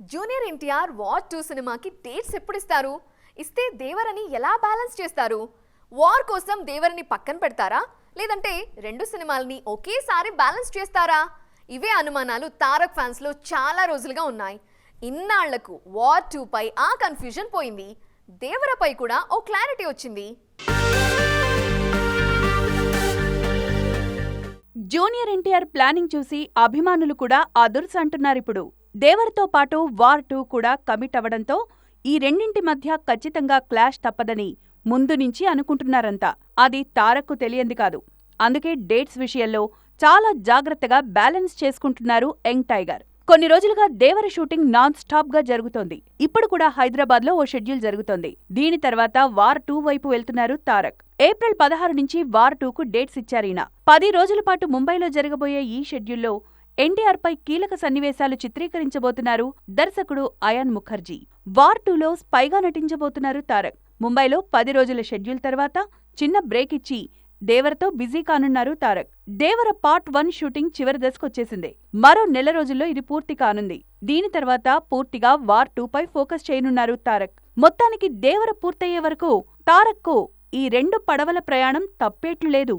Junior NTR war two సినిమాకి dates ఎప్పుడు ఇస్తారు ఇస్తే దేవరని ఎలా బ్యాలెన్స్ చేస్తారు? వార్ కోసం దేవరని పక్కన పెడతారా? లేదంటే రెండు సినిమాలని ఒకేసారి బ్యాలెన్స్ చేస్తారా? ఇవే అనుమానాలు తారక్ ఫ్యాన్స్లో చాలా రోజులుగా ఉన్నాయి. ఇన్నాళ్ళకు వార్ టూ పై ఆ కన్ఫ్యూజన్ పోయింది. దేవరపై కూడా ఓ క్లారిటీ వచ్చింది. జూనియర్ ఎన్టీఆర్ ప్లానింగ్ చూసి అభిమానులు కూడా అదుర్స్ అంటున్నారు ఇప్పుడు. దేవర్తో పాటు వార్ టూ కూడా కమిట్ అవ్వడంతో ఈ రెండింటి మధ్య ఖచ్చితంగా క్లాష్ తప్పదని ముందు నుంచి అనుకుంటున్నారంతా అది తారక్కు తెలియంది కాదు. అందుకే డేట్స్ విషయంలో చాలా జాగ్రత్తగా బ్యాలెన్స్ చేసుకుంటున్నారు యంగ్ టైగర్. కొన్ని రోజులుగా దేవర షూటింగ్ నాన్ స్టాప్గా జరుగుతోంది. ఇప్పుడు కూడా హైదరాబాద్లో ఓ షెడ్యూల్ జరుగుతోంది. దీని తర్వాత వార్ టూ వైపు వెళ్తున్నారు తారక్. ఏప్రిల్ పదహారు నుంచి వార్ టూకు డేట్స్ ఇచ్చారీన పది రోజుల పాటు ముంబైలో జరగబోయే ఈ షెడ్యూల్లో ఎన్టీఆర్ పై కీలక సన్నివేశాలు చిత్రీకరించబోతున్నారు దర్శకుడు అయాన్ ముఖర్జీ. వార్ టూలో స్పైగా నటించబోతున్నారు తారక్. ముంబైలో పది రోజుల షెడ్యూల్ తర్వాత చిన్న బ్రేక్ ఇచ్చి దేవరతో బిజీ కానున్నారు Tarak. Devara part one shooting చివరి దశకొచ్చేసింది మరో నెల రోజుల్లో ఇది పూర్తి కానుంది. దీని తర్వాత పూర్తిగా వార్ టూ పై ఫోకస్ చేయనున్నారు తారక్. మొత్తానికి దేవర పూర్తయ్యే వరకు తారక్కు ఈ రెండు పడవల ప్రయాణం తప్పేట్లు లేదు.